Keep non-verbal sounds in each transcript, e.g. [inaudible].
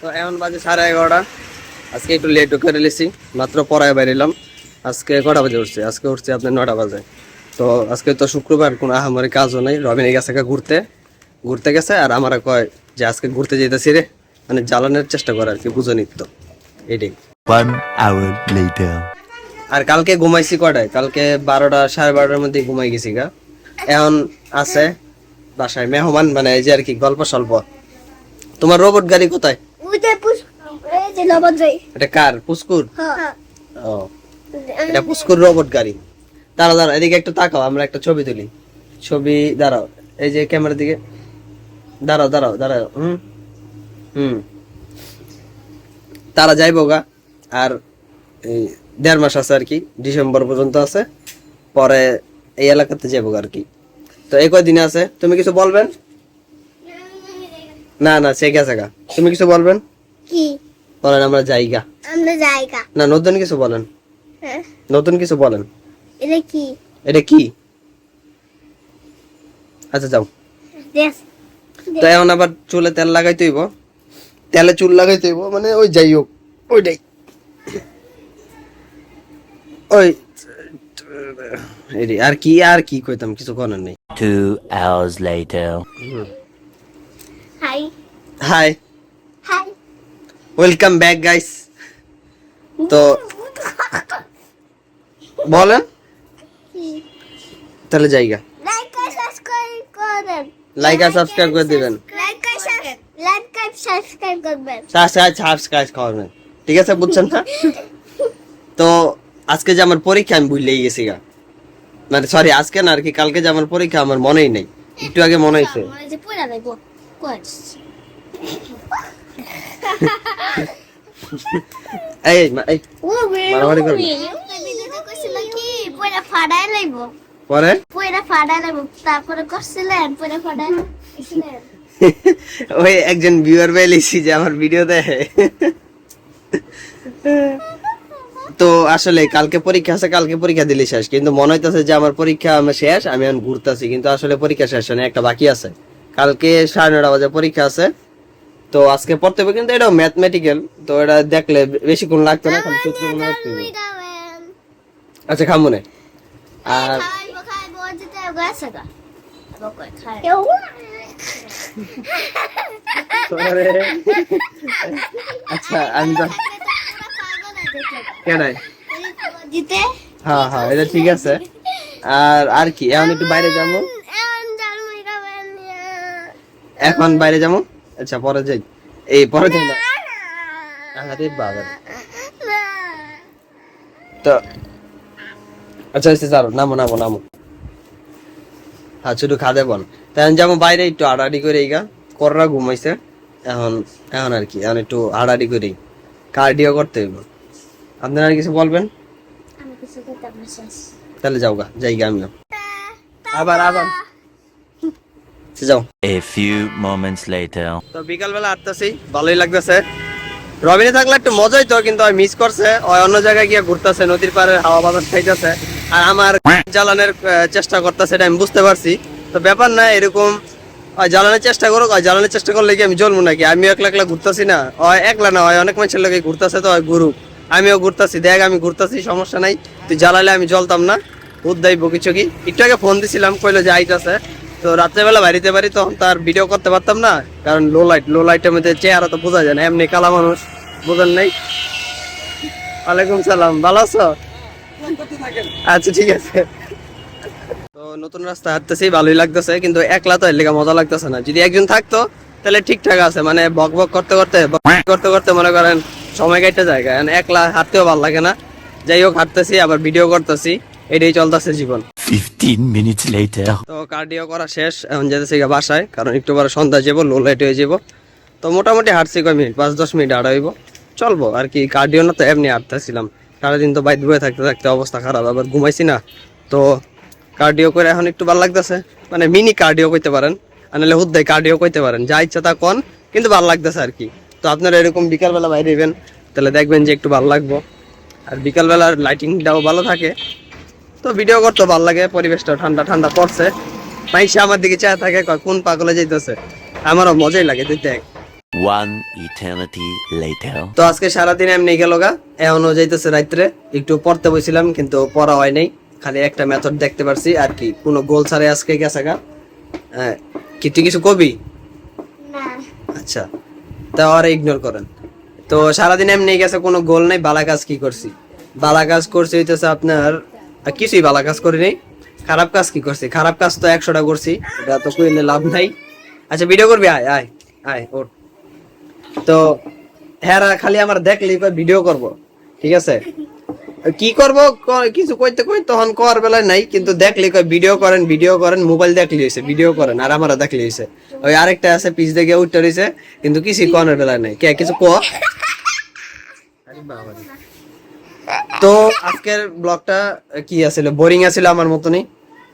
তো এখন বাজে সাড়ে এগারোটা। আজকে একটু লেট করে নিয়েছি মাত্র পড়ায় বেরিলাম। আজকে কটা বাজে উঠছে? আজকে উঠছে আপনার নটা বাজে। তো আজকে তো শুক্রবার কোনো আহামরি কাজও নেই। রবিনে গেছে ঘুরতে ঘুরতে গেছে আর আমার কয় যে আজকে ঘুরতে যেতেছি রে। মানে জ্বালানোর চেষ্টা করে আর কি বুঝো নিত্য এটাই. আর কালকে ঘুমাইছি কটায়? কালকে বারোটা সাড়ে বারোটার মধ্যে ঘুমাই গেছি গা। এখন আছে বাসায় মেহমান মানে এই যে আর কি গল্প স্বল্প তোমার রোবট গাড়ি কোথায়? এটা কার? পুস্কুর হ্যাঁ। ও। এটা পুস্কুর রোবট গাড়ি। দাঁড়াও দাঁড়াও এদিকে একটু তাকাও আমরা একটা ছবি তুলি। ছবি দাঁড়াও এই যে ক্যামেরার দিকে। দাঁড়াও দাঁড়াও দাঁড়াও হুম হুম। তারা যাইবো গা আর এই দেড় মাস আছে আর কি ডিসেম্বর পর্যন্ত আছে। পরে এই এলাকাতে যাব আর কি। তো এই কয়দিনে আছে তুমি কিছু বলবেন? না না সে গেছে গা। তুমি কিছু বলবেন? কি? বলেন আমরা যাইগা আমরা জায়গা। না নতুন কিছু বলেন। হ্যাঁ। নতুন কিছু বলেন। এটা কি? এটা কি? আচ্ছা যাও। তো এখন আবার চুলে তেল লাগাইতে হইব। তেলে চুল লাগাইতে হইব মানে ওই যাই হোক ওইটাই। ওই আর কি আর কি কইতাম কিছু করার নেই। Two hours later. Hi hi hi welcome back guys তো বলেন। তাহলে জায়গা। লাইক আর সাবস্ক্রাইব করেন। লাইক আর সাবস্ক্রাইব করে দিবেন। লাইক আর লাইক আর সাবস্ক্রাইব করবেন। সাবস্ক্রাইব সাবস্ক্রাইব করবেন। ঠিক আছে বুঝছেন না? তো আজকে যে আমার পরীক্ষা আমি ভুলেই গেছি গা। মানে সরি আজকে না আর কি কালকে যে আমার পরীক্ষা আমার মনেই নেই। একটু আগে মনে হয়েছে। মনে এই এই মারামারি করবি? পুরা ফাড়াই তারপরে করছিলেন ফাড়াই ওই একজন ভিউয়ার পেয়েছি যে আমার ভিডিও দেখে তো আসলে কালকে পরীক্ষা আছে কালকে পরীক্ষা দিলে শেষ কিন্তু মনে হইতেছে যে আমার পরীক্ষা আমার শেষ আমি এখন ঘুরতেছি কিন্তু আসলে পরীক্ষা শেষ হয় না, একটা বাকি আছে কালকে সাড়ে নটা বাজে পরীক্ষা আছে। তো আজকে পড়তে হবে কিন্তু এটাও ম্যাথমেটিক্যাল তো এটা দেখলে বেশিক্ষণ লাগতো না, খালি সূত্র মনে রাখতে হবে। আচ্ছা আর আবার কই খাই আচ্ছা আমি তো কেন হ্যাঁ হ্যাঁ এটা ঠিক আছে। আর আর কি? এখন একটু বাইরে যাব। এখন বাইরে যাব? আচ্ছা পরে যাই। এই পরে যাই না। আরে বাবা তো আচ্ছা আচ্ছা চালো নামো নামো নামো। হ্যাঁ শুধু খাদে বল। তখন যাব বাইরে একটু আড়াআড়ি করে এইগা কররা ঘুমাইছে। এখন এখন আর কি এখন একটু আড়াআড়ি করি কার্ডিও করতে হইব। আপনারা আর কিছু বলবেন? তাহলে যাও গা যাই গা আমিও। আবার আবার। আচ্ছা, যাও। A few moments later. তো বিকালবেলা আটতাছি ভালোই লাগতেছে। রবিনে থাকলে একটু মজাই তো কিন্তু মিস করছে ওই অন্য জায়গায় গিয়ে ঘুরতেছে নদীর পাড়ে হাওয়া বাতাস খাইতেছে। আর আমার [laughs] [laughs] জ্বালানোর চেষ্টা করতেছে এটা আমি বুঝতে পারছি। তো ব্যাপার না এরকম ওই জ্বালানোর চেষ্টা করো ওই জ্বালানোর চেষ্টা করলে কি আমি জ্বলবো নাকি? আমি একলা একলা ঘুরতেছি না। ওই একলা না ওই অনেক মানুষের লোকে ঘুরতেছে তো ওই গুরু আমিও ঘুরতেছি দেখ আমি ঘুরতেছি সমস্যা নাই। তুই জ্বালালে আমি জ্বলতাম না। উদ্দাইব কিছু কি? একটু আগে ফোন দিছিলাম কইলো যে আইতাছে। তো রাত্রেবেলা বাড়িতে পারি তখন তার ভিডিও করতে পারতাম না, কারণ লো লাইট লো লাইটের মধ্যে চেহারা তো বোঝা যায় না, এমনি কালা মানুষ, বোঝেন নাই? ওয়ালাইকুম সালাম, ভালো আছো? আচ্ছা ঠিক আছে। তো নতুন রাস্তা হাঁটতেছি, ভালোই লাগতেছে, কিন্তু একলা তো এর লেগে মজা লাগতেছে না। যদি একজন থাকতো, তাহলে ঠিকঠাক আছে মানে বক বক করতে করতে করতে করতে মনে করেন সময় কাটতে যায় কারণ একলা হাঁটতেও ভালো লাগে না। যাই হোক, হাঁটতেছি, আবার ভিডিও করতেছি। এটাই চলতেছে জীবন। Fifteen minutes later. তো কার্ডিও করা শেষ এখন যেতেছি বাসায় কারণ একটু পরে সন্ধ্যা যাব লো লাইট হয়ে যাব। তো মোটামুটি হাঁটছি কয় মিনিট পাঁচ দশ মিনিট হাঁটাইব চলবো আর কি কার্ডিও না তো এমনি হাঁটতেছিলাম। সারাদিন তো বাইরে বয়ে থাকতে থাকতে অবস্থা খারাপ আবার ঘুমাইছি না। তো কার্ডিও করে এখন একটু ভালো লাগতেছে। মানে মিনি কার্ডিও করতে পারেন আর নাহলে হুদ্দায় কার্ডিও করতে পারেন। যা ইচ্ছা তা কন কিন্তু ভালো লাগতেছে আর কি। তো আপনারা এরকম বিকালবেলা বাইরে যাবেন তাহলে দেখবেন যে একটু ভালো লাগবো। আর বিকালবেলার লাইটিংটাও ভালো থাকে। তো ভিডিও করতে ভালো লাগে পরিবেশটা ঠান্ডা ঠান্ডা পড়ছে। মাইসে আমার দিকে চায় থাকে কয় কোন পাগলে যাইতেছে? আমারও মজাই লাগে তুই দেখ। One eternity later. তো আজকে সারাদিন এমনি গেল গা এখনও যাইতেছে রাত্রে। একটু পড়তে বসছিলাম কিন্তু পড়া হয় নাই। খালি একটা মেথড দেখতে পারছি আর কি কোনো গোল ছাড়ে আজকে গেছে গা। হ্যাঁ, কি তুই কিছু কবি? আচ্ছা তা ওরা ইগনোর করেন। তো সারাদিন এমনি গেছে কোনো গোল নাই বালা কাজ কি করছি? বালা কাজ করছি হইতেছে আপনার আর কিছুই বালা কাজ করি নাই। খারাপ কাজ কি করছি? খারাপ কাজ তো একশোটা করছি, এটা তো কইলে লাভ নাই। আচ্ছা ভিডিও করবি? আয় আয় আয় ওর তো হ্যাঁ খালি আমার দেখলি ভিডিও করব, ঠিক আছে? কি করব? কিছু কইতে কই তখন কর বেলায় নাই, কিন্তু দেখলি কই ভিডিও করেন ভিডিও করেন মোবাইল দেখলি হইছে ভিডিও করেন, আর আমারও দেখলি হইছে। ওই আরেকটা আছে, পিছ দেখে উঠতে রইছে কিন্তু কিছু কনের বেলায় নাই। কে, কিছু ক? তো আজকের ব্লগটা কি আছিল বোরিং আছিল আমার মতনই।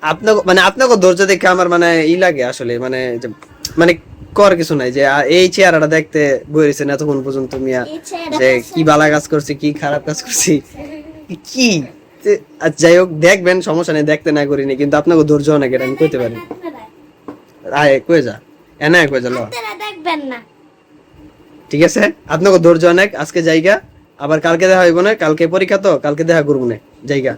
আপনাকে মানে আপনাকে ধৈর্য দেখে আমার মানে ই লাগে আসলে মানে মানে কর কিছু নাই যে এই চেহারাটা দেখতে বইরেছেন এতক্ষণ পর্যন্ত মিয়া। যে কি বালা কাজ করছি কি খারাপ কাজ করছি কি? যাই হোক দেখবেন সমস্যা নেই দেখতে না করিনি কিন্তু আপনাকে ধৈর্য অনেক এটা আমি কইতে পারি। আয় কই যা? এনা কই যা ল। দেখবেন না। ঠিক আছে? আপনাকে ধৈর্য অনেক আজকে জায়গা আবার কালকে দেখা হইব না কালকে পরীক্ষা তো কালকে দেখা করব না জায়গা।